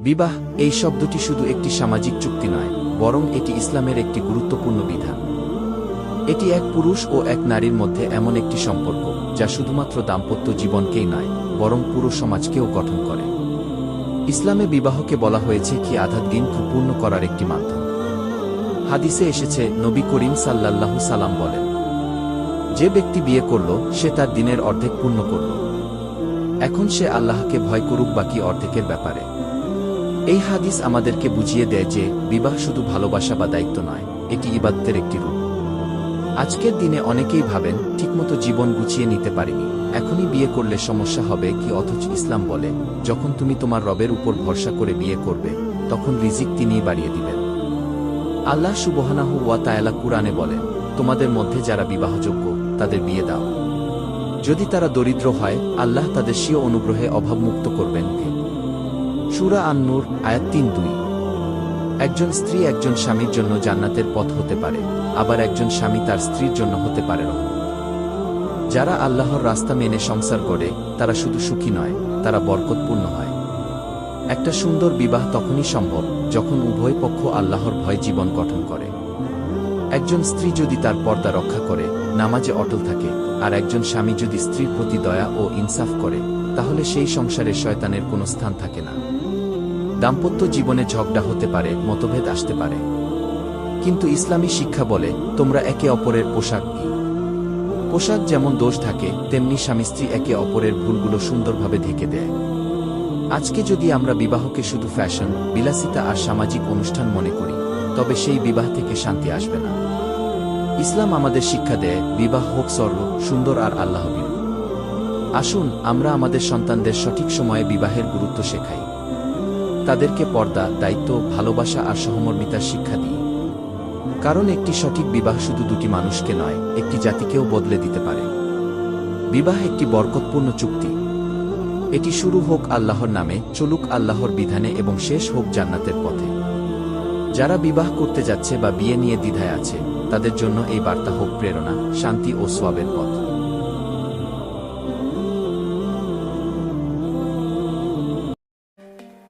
বিবাহ, এই শব্দটি শুধু একটি সামাজিক চুক্তি নয়, বরং এটি ইসলামের একটি গুরুত্বপূর্ণ বিধান। এটি এক পুরুষ ও এক নারীর মধ্যে এমন একটি সম্পর্ক, যা শুধুমাত্র দাম্পত্য জীবনকেই নয়, বরং পুরো সমাজকেও গঠন করে। ইসলামে বিবাহকে বলা হয়েছে কি আধার দিন পূর্ণ করার একটি মাধ্যম। হাদিসে এসেছে, নবী করিম সাল্লাল্লাহু সালাম বলেন, যে ব্যক্তি বিয়ে করল, সে তার দিনের অর্ধেক পূর্ণ করল। এখন সে আল্লাহকে ভয় করুক বাকি অর্ধেকের ব্যাপারে। এই হাদিস আমাদেরকে বুঝিয়ে দেয় যে বিবাহ শুধু ভালোবাসা বা দায়িত্ব নয়, এটি ইবাদতের একটি রূপ। আজকের দিনে অনেকেই ভাবেন, ঠিকমতো জীবন গুছিয়ে নিতে পারিনি। এখনই বিয়ে করলে সমস্যা হবে কি অথচ ইসলাম বলে, যখন তুমি তোমার রবের উপর ভরসা করে বিয়ে করবে, তখন রিজিক তিনিই বাড়িয়ে দিবেন। আল্লাহ সুবহানাহু ওয়া তায়ালা কুরআনে বলেন, তোমাদের মধ্যে যারা বিবাহযোগ্য, তাদের বিয়ে দাও। যদি তারা দরিদ্র হয়, আল্লাহ তাদের স্বীয় অনুগ্রহে অভাবমুক্ত করবেন। সুরা আন্নুর নূর আয়াত তিন দুই। একজন স্ত্রী একজন স্বামীর জন্য জান্নাতের পথ হতে পারে, আবার একজন স্বামী তার স্ত্রীর জন্য হতে পারে যারা আল্লাহর রাস্তা মেনে সংসার করে, তারা শুধু সুখী নয়, তারা বরকতপূর্ণ হয়। একটা সুন্দর বিবাহ তখনই সম্ভব যখন উভয় পক্ষ আল্লাহর ভয় জীবন গঠন করে। একজন স্ত্রী যদি তার পর্দা রক্ষা করে, নামাজে অটল থাকে, আর একজন স্বামী যদি স্ত্রীর প্রতি দয়া ও ইনসাফ করে তাহলে সেই সংসারে শয়তানের কোনো স্থান থাকে না। দাম্পত্য জীবনে ঝগড়া হতে পারে, মতভেদ আসতে পারে। কিন্তু ইসলামী শিক্ষা বলে, তোমরা একে অপরের পোশাক কি? পোশাক যেমন দোষ থাকে, তেমনি স্বামী স্ত্রী একে অপরের ভুলগুলো সুন্দরভাবে ঢেকে দেয়। আজকে যদি আমরা বিবাহকে শুধু ফ্যাশন, বিলাসিতা আর সামাজিক অনুষ্ঠান মনে করি, তবে সেই বিবাহ থেকে শান্তি আসবে না। ইসলাম আমাদের শিক্ষা দেয়, বিবাহ হোক সর্ব সুন্দর আর আল্লাহ আসুন, আমরা আমাদের সন্তানদের সঠিক সময়ে বিবাহের গুরুত্ব শেখাই। তাদেরকে পর্দা, দায়িত্ব, ভালোবাসা আর সহমর্মিতার শিক্ষা দিই। কারণ একটি সঠিক বিবাহ শুধু দুটি মানুষকে নয়, একটি জাতিকেও বদলে দিতে পারে। বিবাহ একটি বরকতপূর্ণ চুক্তি। এটি শুরু হোক আল্লাহর নামে, চলুক আল্লাহর বিধানে এবং শেষ হোক জান্নাতের পথে। যারা বিবাহ করতে যাচ্ছে বা বিয়ে নিয়ে দ্বিধায় আছে, তাদের জন্য এই বার্তা হোক প্রেরণা, শান্তি ও সোয়াবের পথ।